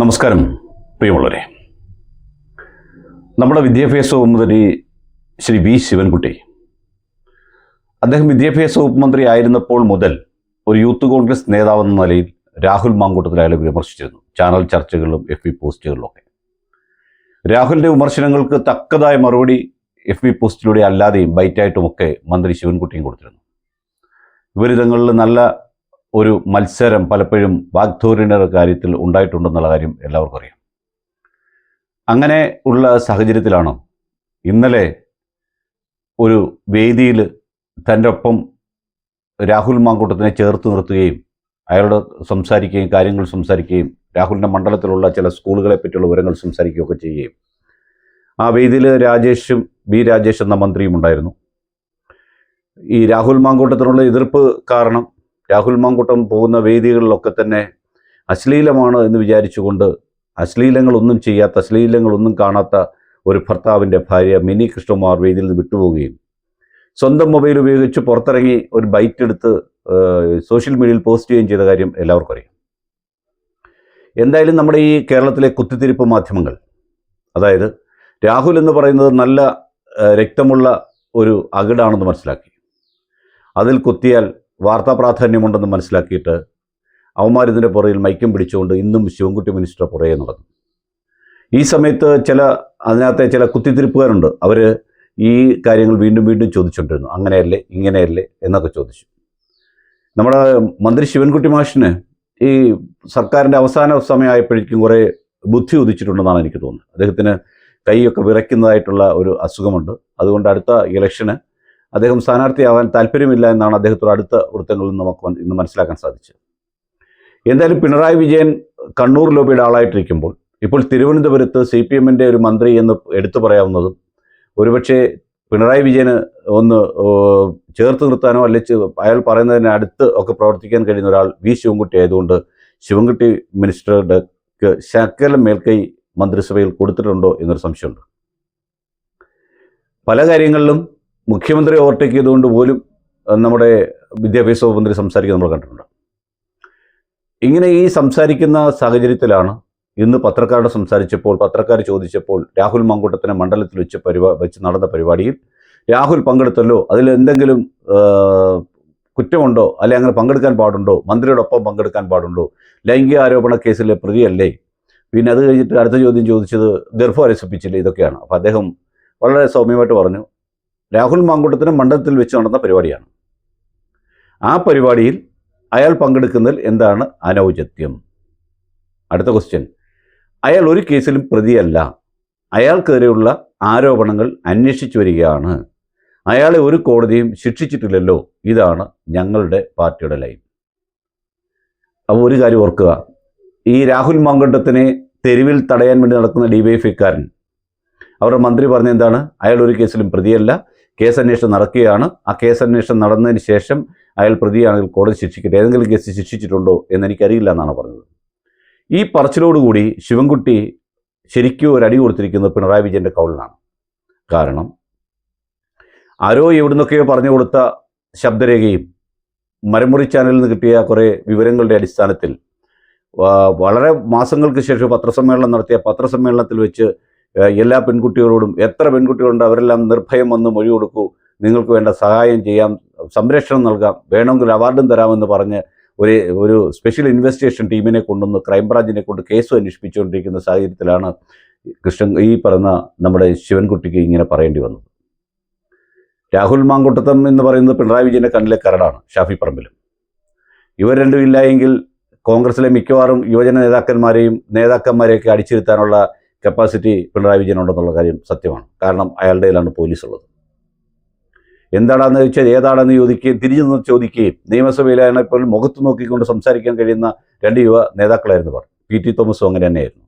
നമസ്കാരം പ്രിയമുള്ളവരെ. നമ്മുടെ വിദ്യാഭ്യാസ വകുപ്പ് മന്ത്രി ശ്രീ വി ശിവൻകുട്ടി അദ്ദേഹം വിദ്യാഭ്യാസ വകുപ്പ് മന്ത്രി ആയിരുന്നപ്പോൾ മുതൽ ഒരു യൂത്ത് കോൺഗ്രസ് നേതാവെന്ന നിലയിൽ രാഹുൽ മാങ്കൂട്ടത്തിൽ അയാളെ വിമർശിച്ചിരുന്നു. ചാനൽ ചർച്ചകളിലും എഫ് ബി പോസ്റ്റുകളിലും ഒക്കെ. രാഹുലിന്റെ വിമർശനങ്ങൾക്ക് തക്കതായ മറുപടി എഫ് ബി പോസ്റ്റിലൂടെ അല്ലാതെയും ബൈറ്റായിട്ടുമൊക്കെ മന്ത്രി ശിവൻകുട്ടിയും കൊടുത്തിരുന്നു. ഇവരിതങ്ങളിൽ നല്ല ഒരു മത്സരം പലപ്പോഴും വാഗ്ദൂരിന്റെ കാര്യത്തിൽ ഉണ്ടായിട്ടുണ്ടെന്നുള്ള കാര്യം എല്ലാവർക്കും അറിയാം. അങ്ങനെ ഉള്ള സാഹചര്യത്തിലാണ്? ഇന്നലെ ഒരു വേദിയിൽ തന്റെ ഒപ്പം രാഹുൽ മാങ്കൂട്ടത്തിനെ ചേർത്ത് നിർത്തുകയും അയാളോട് സംസാരിക്കുകയും കാര്യങ്ങൾ സംസാരിക്കുകയും രാഹുലിന്റെ മണ്ഡലത്തിലുള്ള ചില സ്കൂളുകളെ പറ്റിയുള്ള വിവരങ്ങൾ സംസാരിക്കുകയൊക്കെ ചെയ്യുകയും ആ വേദിയിൽ രാജേഷും ബി രാജേഷ് എന്ന മന്ത്രിയും ഉണ്ടായിരുന്നു. ഈ രാഹുൽ മാങ്കൂട്ടത്തിനുള്ള എതിർപ്പ് കാരണം രാഹുൽ മാങ്കൂട്ടം പോകുന്ന വേദികളിലൊക്കെ തന്നെ അശ്ലീലമാണ് എന്ന് വിചാരിച്ചുകൊണ്ട് അശ്ലീലങ്ങളൊന്നും ചെയ്യാത്ത അശ്ലീലങ്ങളൊന്നും കാണാത്ത ഒരു ഭർത്താവിന്റെ ഭാര്യ മിനി കൃഷ്ണകുമാർ വേദിയിൽ നിന്ന് വിട്ടുപോവുകയും സ്വന്തം മൊബൈൽ ഉപയോഗിച്ച് പുറത്തിറങ്ങി ഒരു ബൈറ്റ് എടുത്ത് സോഷ്യൽ മീഡിയയിൽ പോസ്റ്റ് ചെയ്യുകയും ചെയ്ത കാര്യം എല്ലാവർക്കും അറിയാം. എന്തായാലും നമ്മുടെ ഈ കേരളത്തിലെ കുത്തിത്തിരിപ്പ് മാധ്യമങ്ങൾ അതായത് രാഹുൽ എന്ന് പറയുന്നത് നല്ല രക്തമുള്ള ഒരു അകിടാണെന്ന് മനസ്സിലാക്കി. അതിൽ കുത്തിയാൽ വാർത്താ പ്രാധാന്യമുണ്ടെന്ന് മനസ്സിലാക്കിയിട്ട് അവന്മാരിതിന്റെ പുറയിൽ മൈക്കും പിടിച്ചുകൊണ്ട് ഇന്നും ശിവൻകുട്ടി മിനിസ്റ്റർ പുറകെ നടന്നു ഈ സമയത്ത് ചില അതിനകത്തെ ചില കുത്തിത്തിരിപ്പുകാരുണ്ട്. അവർ ഈ കാര്യങ്ങൾ വീണ്ടും വീണ്ടും ചോദിച്ചുകൊണ്ടിരുന്നു. അങ്ങനെയല്ലേ ഇങ്ങനെയല്ലേ എന്നൊക്കെ ചോദിച്ചു. നമ്മുടെ മന്ത്രി ശിവൻകുട്ടി മാഷിന് ഈ സർക്കാരിന്റെ അവസാന സമയമായപ്പോഴേക്കും കുറേ ബുദ്ധി ഉദിച്ചിട്ടുണ്ടെന്നാണ് എനിക്ക് തോന്നുന്നത്. അദ്ദേഹത്തിന് കൈയൊക്കെ വിറയ്ക്കുന്നതായിട്ടുള്ള ഒരു അസുഖമുണ്ട്. അതുകൊണ്ട് അടുത്ത ഇലക്ഷന് അദ്ദേഹം സ്ഥാനാർത്ഥിയാവാൻ താല്പര്യമില്ല എന്നാണ് അദ്ദേഹത്തോട് അടുത്ത വൃത്തങ്ങളിൽ നമുക്ക് ഇന്ന് മനസ്സിലാക്കാൻ സാധിച്ചത്. എന്തായാലും പിണറായി വിജയൻ കണ്ണൂർ ലോബിയുടെ ആളായിട്ടിരിക്കുമ്പോൾ ഇപ്പോൾ തിരുവനന്തപുരത്ത് സി പി എമ്മിന്റെ ഒരു മന്ത്രി എന്ന് എടുത്തു പറയാവുന്നതും ഒരുപക്ഷെ പിണറായി വിജയന് ഒന്ന് ചേർത്ത് നിർത്താനോ അല്ലെങ്കിൽ അയാൾ പറയുന്നതിന് അടുത്ത് ഒക്കെ പ്രവർത്തിക്കാൻ കഴിയുന്ന ഒരാൾ വി ശിവൻകുട്ടി ആയതുകൊണ്ട് ശിവൻകുട്ടി മിനിസ്റ്ററുടെ ശക്കല മേൽക്കൈ മന്ത്രിസഭയിൽ കൊടുത്തിട്ടുണ്ടോ എന്നൊരു സംശയമുണ്ട്. പല കാര്യങ്ങളിലും മുഖ്യമന്ത്രി ഓവർടേക്ക് ചെയ്തുകൊണ്ട് പോലും നമ്മുടെ വിദ്യാഭ്യാസ വകുപ്പ് മന്ത്രി സംസാരിക്കുന്നത് നമ്മൾ കണ്ടിട്ടുണ്ട്. ഇങ്ങനെ ഈ സംസാരിക്കുന്ന സാഹചര്യത്തിലാണ് ഇന്ന് പത്രക്കാരോട് സംസാരിച്ചപ്പോൾ പത്രക്കാർ ചോദിച്ചപ്പോൾ രാഹുൽ മങ്കൂട്ടത്തിനെ മണ്ഡലത്തിൽ വെച്ച് പരിപാ വെച്ച് നടന്ന പരിപാടിയിൽ രാഹുൽ പങ്കെടുത്തല്ലോ അതിൽ എന്തെങ്കിലും കുറ്റമുണ്ടോ? അല്ലെ അങ്ങനെ പങ്കെടുക്കാൻ പാടുണ്ടോ? മന്ത്രിയോടൊപ്പം പങ്കെടുക്കാൻ പാടുണ്ടോ? ലൈംഗിക ആരോപണ കേസിലെ പ്രതിയല്ലേ? പിന്നെ അത് കഴിഞ്ഞിട്ട് അടുത്ത ചോദ്യം ചോദിച്ചത് ഗർഭം അരസിപ്പിച്ചില്ലേ? ഇതൊക്കെയാണ്. അപ്പോൾ അദ്ദേഹം വളരെ സൗമ്യമായിട്ട് പറഞ്ഞു. രാഹുൽ മാങ്കൂട്ടത്തിന് മണ്ഡലത്തിൽ വെച്ച് നടന്ന പരിപാടിയാണ്. ആ പരിപാടിയിൽ അയാൾ പങ്കെടുക്കുന്നതിൽ എന്താണ് അനൗചിത്യം? അടുത്ത ക്വസ്റ്റ്യൻ അയാൾ ഒരു കേസിലും പ്രതിയല്ല. അയാൾക്കെതിരെയുള്ള ആരോപണങ്ങൾ അന്വേഷിച്ചു വരികയാണ്. അയാളെ ഒരു കോടതിയും ശിക്ഷിച്ചിട്ടില്ലല്ലോ. ഇതാണ് ഞങ്ങളുടെ പാർട്ടിയുടെ ലൈൻ. അപ്പോൾ ഒരു കാര്യം ഓർക്കുക. ഈ രാഹുൽ മാങ്കണ്ടത്തിനെ തെരുവിൽ തടയാൻ വേണ്ടി നടക്കുന്ന ഡി വൈ എഫ്ഐക്കാരൻ അവരുടെ മന്ത്രി പറഞ്ഞ എന്താണ്? അയാൾ ഒരു കേസിലും പ്രതിയല്ല. കേസ് അന്വേഷണം നടക്കുകയാണ്. ആ കേസ് അന്വേഷണം നടന്നതിന് ശേഷം അയാൾ പ്രതിയാണെങ്കിൽ കോടതി ശിക്ഷിക്കട്ടെ? ഏതെങ്കിലും കേസ് ശിക്ഷിച്ചിട്ടുണ്ടോ എന്ന് എനിക്കറിയില്ല എന്നാണ് പറഞ്ഞത്. ഈ പറച്ചിലോടുകൂടി ശിവൻകുട്ടി ശരിക്കും ഒരു അടി കൊടുത്തിരിക്കുന്നത് പിണറായി വിജയന്റെ കൗളിലാണ്. കാരണം ആരോ എവിടുന്നൊക്കെയോ പറഞ്ഞു കൊടുത്ത ശബ്ദരേഖയും മരമുറി ചാനലിൽ നിന്ന് കിട്ടിയ കുറേ വിവരങ്ങളുടെ അടിസ്ഥാനത്തിൽ വളരെ മാസങ്ങൾക്ക് ശേഷം പത്രസമ്മേളനം നടത്തിയ പത്രസമ്മേളനത്തിൽ വെച്ച് എല്ലാ പെൺകുട്ടികളോടും എത്ര പെൺകുട്ടികളുണ്ട് അവരെല്ലാം നിർഭയം വന്ന് മൊഴി കൊടുക്കൂ. നിങ്ങൾക്ക് വേണ്ട സഹായം ചെയ്യാം സംരക്ഷണം നൽകാം വേണമെങ്കിൽ അവാർഡും തരാമെന്ന് പറഞ്ഞ് ഒരു ഒരു സ്പെഷ്യൽ ഇൻവെസ്റ്റിഗേഷൻ ടീമിനെ കൊണ്ടുവന്ന് ക്രൈംബ്രാഞ്ചിനെ കൊണ്ട് കേസ് അന്വേഷിപ്പിച്ചുകൊണ്ടിരിക്കുന്ന സാഹചര്യത്തിലാണ് കൃഷ്ണൻ ഈ പറഞ്ഞ നമ്മുടെ ശിവൻകുട്ടിക്ക് ഇങ്ങനെ പറയേണ്ടി വന്നത്. രാഹുൽ മാങ്കുട്ടത്തം എന്ന് പറയുന്നത് പിണറായി വിജയന്റെ കണ്ണിലെ കരടാണ് ഷാഫി പറമ്പിലും. ഇവർ രണ്ടും ഇല്ലായെങ്കിൽ കോൺഗ്രസിലെ മിക്കവാറും യുവജന നേതാക്കന്മാരെയും നേതാക്കന്മാരെയൊക്കെ അടിച്ചിരുത്താനുള്ള കപ്പാസിറ്റി പിണറായി വിജയൻ ഉണ്ടെന്നുള്ള കാര്യം സത്യമാണ്. കാരണം അയാളുടെ കയ്യിലാണ് പോലീസ് ഉള്ളത് എന്താണെന്ന് ചോദിച്ചാൽ ഏതാണെന്ന് ചോദിക്കുകയും തിരിഞ്ഞു നിന്ന് ചോദിക്കുകയും നിയമസഭയിലാണ് ഇപ്പോൾ മുഖത്ത് നോക്കിക്കൊണ്ട് സംസാരിക്കാൻ കഴിയുന്ന രണ്ട് യുവ നേതാക്കളായിരുന്നു അവർ പി ടി തോമസും അങ്ങനെ തന്നെയായിരുന്നു.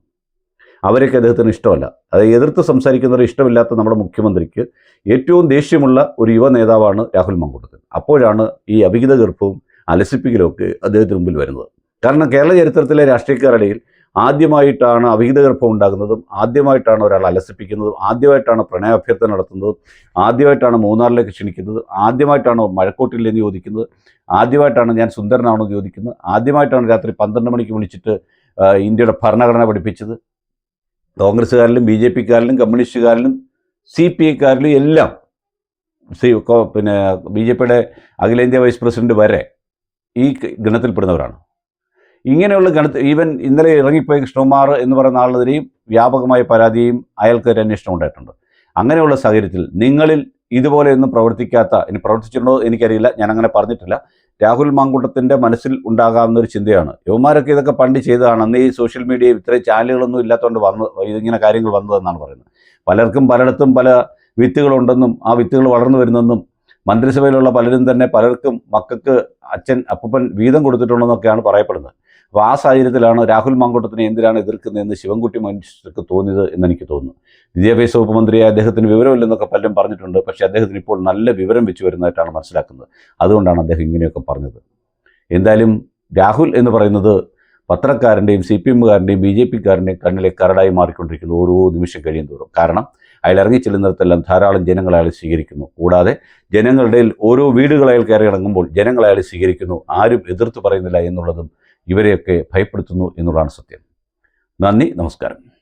അവരൊക്കെ അദ്ദേഹത്തിന് ഇഷ്ടമല്ല. അത് എതിർത്ത് സംസാരിക്കുന്നവർ ഇഷ്ടമില്ലാത്ത നമ്മുടെ മുഖ്യമന്ത്രിക്ക് ഏറ്റവും ദേഷ്യമുള്ള ഒരു യുവ നേതാവാണ് രാഹുൽ മങ്കൂട്ടത്തിൽ. അപ്പോഴാണ് ഈ അവിഹിത ഗർഭവും അലസിപ്പിക്കലും ഒക്കെ അദ്ദേഹത്തിന് മുമ്പിൽ വരുന്നത്. കാരണം കേരള ചരിത്രത്തിലെ രാഷ്ട്രീയക്കാരുടെയിൽ ആദ്യമായിട്ടാണ് അവിഹിത ഗർഭം ഉണ്ടാകുന്നതും ആദ്യമായിട്ടാണ് ഒരാൾ അലസിപ്പിക്കുന്നതും ആദ്യമായിട്ടാണ് പ്രണയാഭ്യർത്ഥന നടത്തുന്നതും ആദ്യമായിട്ടാണ് മൂന്നാറിലേക്ക് ക്ഷണിക്കുന്നത് ആദ്യമായിട്ടാണ് മഴക്കോട്ടിൽ എന്ന് ചോദിക്കുന്നത് ആദ്യമായിട്ടാണ് ഞാൻ സുന്ദരനാണോ എന്ന് ചോദിക്കുന്നത് ആദ്യമായിട്ടാണ് രാത്രി പന്ത്രണ്ട് മണിക്ക് വിളിച്ചിട്ട് ഇന്ത്യയുടെ ഭരണഘടന പഠിപ്പിച്ചത്. കോൺഗ്രസ്സുകാരിലും ബി ജെ പിക്കാരിലും കമ്മ്യൂണിസ്റ്റുകാരിലും സി പി ഐക്കാരിലും എല്ലാം സി പിന്നെ ബി ജെ പിയുടെ അഖിലേന്ത്യാ വൈസ് പ്രസിഡന്റ് വരെ ഈ ഗണത്തിൽപ്പെടുന്നവരാണ്. ഇങ്ങനെയുള്ള ഗണത്തിൽ ഈവൻ ഇന്നലെ ഇറങ്ങിപ്പോയ കൃഷ്ണകുമാർ എന്ന് പറയുന്ന ആളിനെതിരെയും വ്യാപകമായ പരാതിയും അയാൾക്കൊരു അന്വേഷണം ഉണ്ടായിട്ടുണ്ട്. അങ്ങനെയുള്ള സാഹചര്യത്തിൽ നിങ്ങളിൽ ഇതുപോലെയൊന്നും പ്രവർത്തിക്കാത്ത ഇനി പ്രവർത്തിച്ചിട്ടുണ്ടോ എനിക്കറിയില്ല ഞാൻ അങ്ങനെ പറഞ്ഞിട്ടില്ല. രാഹുൽ മാങ്കൂട്ടത്തിന്റെ മനസ്സിൽ ഉണ്ടാകാവുന്ന ഒരു ചിന്തയാണ്. യുവമാരൊക്കെ ഇതൊക്കെ പണ്ട് ചെയ്തതാണ്. അന്ന് ഈ സോഷ്യൽ മീഡിയയിൽ ഇത്രയും ചാനലുകളൊന്നും ഇല്ലാത്തതുകൊണ്ട് വന്ന് ഇതിങ്ങനെ കാര്യങ്ങൾ വന്നതെന്നാണ് പറയുന്നത്. പലർക്കും പലയിടത്തും പല വിത്തുകളുണ്ടെന്നും ആ വിത്തുകൾ വളർന്നു വരുന്നെന്നും മന്ത്രിസഭയിലുള്ള പലരും തന്നെ പലർക്കും മക്കൾക്ക് അച്ഛൻ അപ്പൂപ്പൻ വീതം കൊടുത്തിട്ടുണ്ടെന്നൊക്കെയാണ് പറയപ്പെടുന്നത്. അപ്പോൾ ആ സാഹചര്യത്തിലാണ് രാഹുൽ മാങ്കൂട്ടത്തിനെ എന്തിനാണ് എതിർക്കുന്നതെന്ന് ശിവൻകുട്ടി മനുഷ്യർക്ക് തോന്നിയത് എന്ന് എനിക്ക് തോന്നുന്നു. വിദ്യാഭ്യാസ വകുപ്പ് മന്ത്രിയെ അദ്ദേഹത്തിന് വിവരമില്ലെന്നൊക്കെ പലരും പറഞ്ഞിട്ടുണ്ട്. പക്ഷേ അദ്ദേഹത്തിന് ഇപ്പോൾ നല്ല വിവരം വെച്ച് വരുന്നതായിട്ടാണ് മനസ്സിലാക്കുന്നത്. അതുകൊണ്ടാണ് അദ്ദേഹം ഇങ്ങനെയൊക്കെ പറഞ്ഞത്. എന്തായാലും രാഹുൽ എന്ന് പറയുന്നത് പത്രക്കാരന്റെയും സി പി എമ്മുകാരന്റെയും ബി ജെ പിക്കാരന്റെയും കണ്ണിലെ കരടായി മാറിക്കൊണ്ടിരിക്കുന്നു ഓരോ നിമിഷം കഴിയും തോറും. കാരണം അയാൾ ഇറങ്ങി ചെല്ലുന്നിടത്തെല്ലാം ധാരാളം ജനങ്ങൾ അയാൾ സ്വീകരിക്കുന്നു. കൂടാതെ ജനങ്ങളുടെ ഓരോ വീടുകൾ അയാൾ കയറി ഇറങ്ങുമ്പോൾ ജനങ്ങൾ അയാൾ സ്വീകരിക്കുന്നു. ആരും എതിർത്ത് പറയുന്നില്ല എന്നുള്ളതും ഇവരെയൊക്കെ ഭയപ്പെടുത്തുന്നു എന്നുള്ളതാണ് സത്യം. നന്ദി നമസ്കാരം.